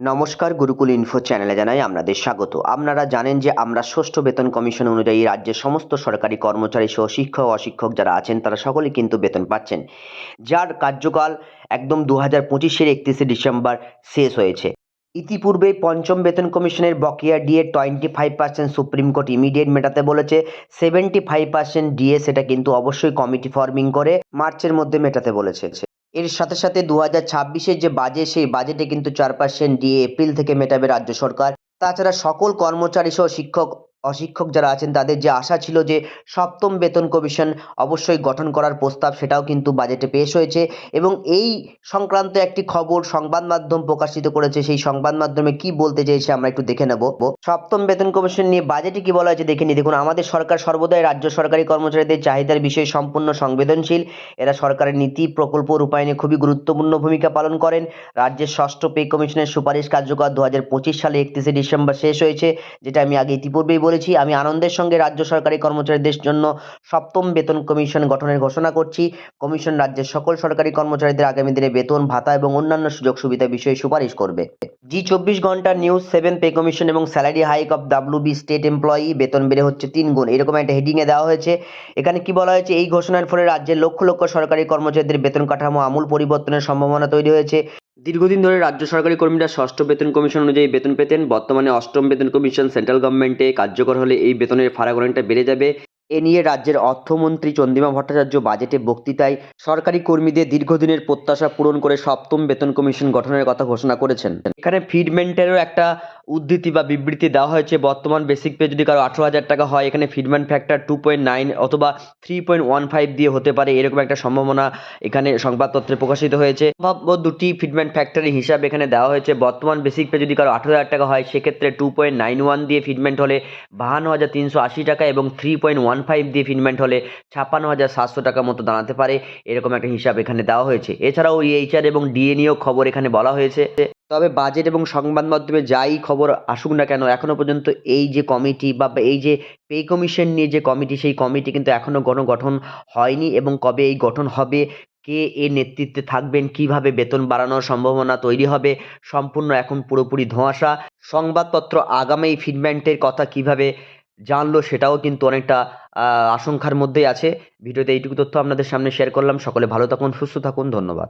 নমস্কার গুরুকুল ইনফো চ্যানেলে জানাই আপনাদের স্বাগত। আপনারা জানেন যে আমরা ষষ্ঠ বেতন কমিশন অনুযায়ী রাজ্যের সমস্ত সরকারি কর্মচারী সহ শিক্ষক অশিক্ষক যারা আছেন, তারা সকলেই কিন্তু বেতন পাচ্ছেন। যার কার্যকাল একদম দু হাজার পঁচিশের একত্রিশে ডিসেম্বর শেষ হয়েছে। ইতিপূর্বে পঞ্চম বেতন কমিশনের বকেয়া DA twenty five percent supreme court immediate মেটাতে বলেছে সেভেন্টি ফাইভ পার্সেন্ট ডিএ সেটা কিন্তু অবশ্যই কমিটি ফর্মিং করে মার্চের মধ্যে মেটাতে বলেছে। এর সাথে সাথে দু হাজার ছাব্বিশের যে বাজেট, সেই বাজেটে কিন্তু চার পার্সেন্ট দিয়ে এপ্রিল থেকে মেটাবে রাজ্য সরকার। তাছাড়া সকল কর্মচারী সহ শিক্ষক অশিক্ষক যারা আছেন, তাদের যে আশা ছিল যে সপ্তম বেতন কমিশন অবশ্যই গঠন করার প্রস্তাব, সেটাও কিন্তু বাজেটে পেশ হয়েছে এবং এই সংক্রান্ত একটি খবর সংবাদ মাধ্যম প্রকাশিত করেছে, সেই সংবাদ মাধ্যমে কি বলতে চেয়েছে আমরা একটু দেখে নেব। সপ্তম বেতন কমিশন নিয়ে বাজেটে কি বলা হয়েছে দেখে নিই। দেখুন, আমাদের সরকার সর্বদাই রাজ্য সরকারি কর্মচারীদের চাহিদার বিষয়ে সম্পূর্ণ সংবেদনশীল। এরা সরকারের নীতি, প্রকল্প রূপায়ণে খুবই গুরুত্বপূর্ণ ভূমিকা পালন করেন। রাজ্যের ষষ্ঠ পে কমিশনের সুপারিশ কার্যকর দু হাজার পঁচিশ সালে একত্রিশে ডিসেম্বর শেষ হয়েছে, যেটা আমি আগে ইতিপূর্বেই বলেছি আমি আনন্দের সঙ্গে রাজ্য সরকারি কর্মচারীদের জন্য সপ্তম বেতন কমিশন গঠনের ঘোষণা করছি। কমিশন রাজ্যের সকল সরকারি কর্মচারীদের আগামী দিনে বেতন, ভাতা এবং অন্যান্য সুযোগ সুবিধা বিষয়ে সুপারিশ করবে। জি চব্বিশ ঘণ্টা নিউজ, সেভেন পে কমিশন এবং salary hike of W B state employee. বেতন বেড়ে হচ্ছে তিন গুণ। এরকম একটা হেডিংয়ে দেওয়া হয়েছে। এখানে কি বলা হয়েছে? এই ঘোষণার ফলে রাজ্যের লক্ষ লক্ষ সরকারি কর্মচারীদের বেতন কাঠামো আমূল পরিবর্তনের সম্ভাবনা তৈরি হয়েছে। দীর্ঘদিন ধরে রাজ্য সরকারি কর্মীরা ষষ্ঠ বেতন কমিশন অনুযায়ী বেতন পেতেন। বর্তমানে অষ্টম বেতন কমিশন সেন্ট্রাল গভর্নমেন্টে কার্যকর হলে এই বেতনের ফারাক অনেকটা বেড়ে যাবে। এ নিয়ে রাজ্যের অর্থমন্ত্রী চন্দ্রিমা ভট্টাচার্য বাজেটে বক্তৃতায় সরকারি কর্মীদের দীর্ঘদিনের প্রত্যাশা পূরণ করে সপ্তম বেতন কমিশন গঠনের কথা ঘোষণা করেছেন। এখানে ফিডমেন্টেরও একটা উদ্ধৃতি বা বিবৃতি দেওয়া হয়েছে। বর্তমান বেসিক পে যদি কারও আঠেরো হাজার টাকা হয়, এখানে Friedman factor two point nine অথবা থ্রি পয়েন্ট ওয়ান ফাইভ দিয়ে হতে পারে, এরকম একটা সম্ভাবনা এখানে সংবাদপত্রে প্রকাশিত হয়েছে। সম্ভাব্য দুটি ফিডম্যান ফ্যাক্টরি হিসাব এখানে দেওয়া হয়েছে। বর্তমান বেসিক পে যদি কারও আঠেরো হাজার টাকা হয়, সেক্ষেত্রে টু পয়েন্ট নাইন ওয়ান দিয়ে ফিডমেন্ট হলে বাহান্ন হাজার তিনশো আশি টাকা এবং থ্রি পয়েন্ট ওয়ান ফাইভ দিয়ে ফিডমেন্ট হলে ছাপ্পান্ন হাজার সাতশো টাকা মতো দাঁড়াতে পারে, এরকম একটা হিসাব এখানে দেওয়া হয়েছে। এছাড়াও এইচআর এবং ডিএ নিয়েও খবর এখানে বলা হয়েছে। তবে বাজেট এবং সংবাদ মাধ্যমে যাই খবর আসুক না কেন, এখনও পর্যন্ত এই যে কমিটি বা এই যে পে কমিশন নিয়ে যে কমিটি, সেই কমিটি কিন্তু এখনও গণগঠন হয়নি এবং কবে এই গঠন হবে, কে এর নেতৃত্বে থাকবেন, কীভাবে বেতন বাড়ানোর সম্ভাবনা তৈরি হবে, সম্পূর্ণ এখন পুরোপুরি ধোঁয়াশা। সংবাদপত্র আগামী ফিডব্যান্টের কথা কীভাবে জানলো সেটাও কিন্তু অনেকটা আশঙ্কার মধ্যেই আছে। ভিডিওতে এইটুকু তথ্য আপনাদের সামনে শেয়ার করলাম। সকলে ভালো থাকুন, সুস্থ থাকুন, ধন্যবাদ।